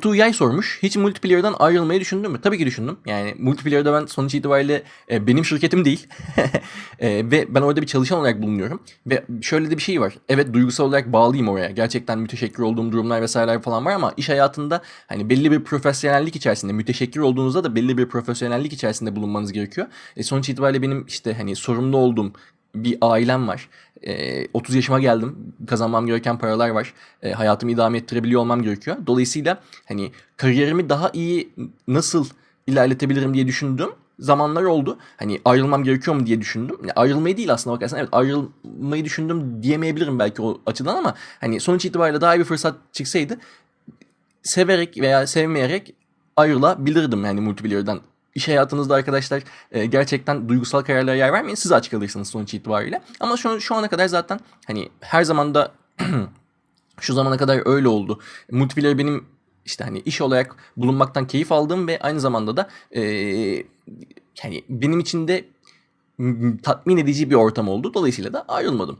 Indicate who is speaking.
Speaker 1: Tuğyay sormuş. Hiç multiplayer'dan ayrılmayı düşündün mü? Tabii ki düşündüm. Yani multiplayer'da ben sonuç itibariyle e, benim şirketim değil. E, ve ben orada bir çalışan olarak bulunuyorum. Ve şöyle de bir şey var. Evet duygusal olarak bağlıyım oraya. Gerçekten müteşekkir olduğum durumlar vesaireler falan var ama iş hayatında hani belli bir profesyonellik içerisinde müteşekkir olduğunuzda da belli bir profesyonellik içerisinde bulunmanız gerekiyor. E, sonuç itibariyle benim işte hani sorumlu olduğum bir ailem var. E, 30 yaşıma geldim. Kazanmam gereken paralar var. E, hayatımı idame ettirebiliyor olmam gerekiyor. Dolayısıyla hani kariyerimi daha iyi nasıl ilerletebilirim diye düşündüm zamanlar oldu. Hani ayrılmam gerekiyor mu diye düşündüm. Yani ayrılmayı değil aslında bakarsan. Evet ayrılmayı düşündüm diyemeyebilirim belki o açıdan ama hani sonuç itibariyle daha iyi bir fırsat çıksaydı severek veya sevmeyerek ayrılabilirdim yani multiplayer'dan. İş hayatınızda arkadaşlar e, gerçekten duygusal kararlara yer vermeyin. Siz açık alırsınız sonuç itibariyle. Ama şu, şu ana kadar zaten hani her zaman da şu zamana kadar öyle oldu. Multiplayer benim işte hani iş olarak bulunmaktan keyif aldığım ve aynı zamanda da e, yani benim için de tatmin edici bir ortam oldu. Dolayısıyla da ayrılmadım.